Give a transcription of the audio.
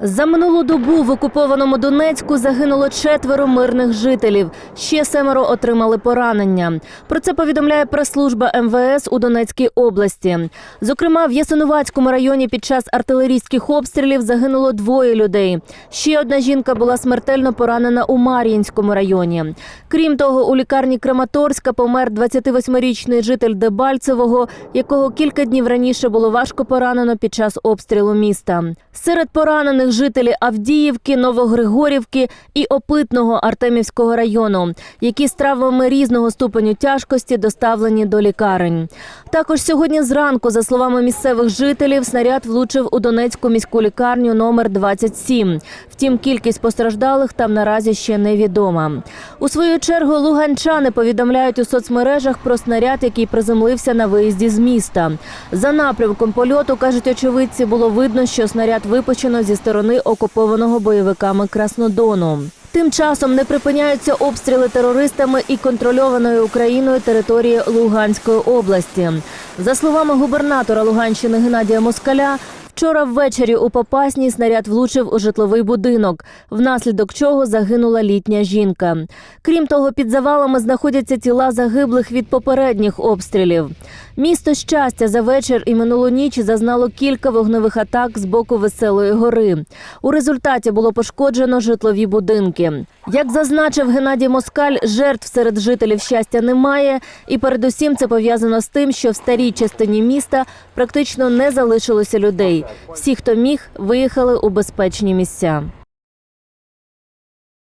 За минулу добу в окупованому Донецьку загинуло четверо мирних жителів. Ще семеро отримали поранення. Про це повідомляє прес-служба МВС у Донецькій області. Зокрема, в Ясинувацькому районі під час артилерійських обстрілів загинуло двоє людей. Ще одна жінка була смертельно поранена у Мар'їнському районі. Крім того, у лікарні Краматорська помер 28-річний житель Дебальцевого, якого кілька днів раніше було важко поранено під час обстрілу міста. Серед поранених жителі Авдіївки, Новогригорівки і Опитного Артемівського району, які з травмами різного ступеню тяжкості доставлені до лікарень. Також сьогодні зранку, за словами місцевих жителів, снаряд влучив у Донецьку міську лікарню номер 27. Втім, кількість постраждалих там наразі ще невідома. У свою чергу луганчани повідомляють у соцмережах про снаряд, який приземлився на виїзді з міста. За напрямком польоту кажуть очевидці, було видно, що снаряд випущено зі сторони окупованого бойовиками Краснодону. Тим часом не припиняються обстріли терористами і контрольованої Україною території Луганської області. За словами губернатора Луганщини Геннадія Москаля, вчора ввечері у Попасній снаряд влучив у житловий будинок, внаслідок чого загинула літня жінка. Крім того, під завалами знаходяться тіла загиблих від попередніх обстрілів. Місто щастя за вечір і минулу ніч зазнало кілька вогневих атак з боку веселої гори. У результаті було пошкоджено житлові будинки. Як зазначив Геннадій Москаль, жертв серед жителів щастя немає, і передусім це пов'язано з тим, що в старій частині міста практично не залишилося людей. Всі, хто міг, виїхали у безпечні місця.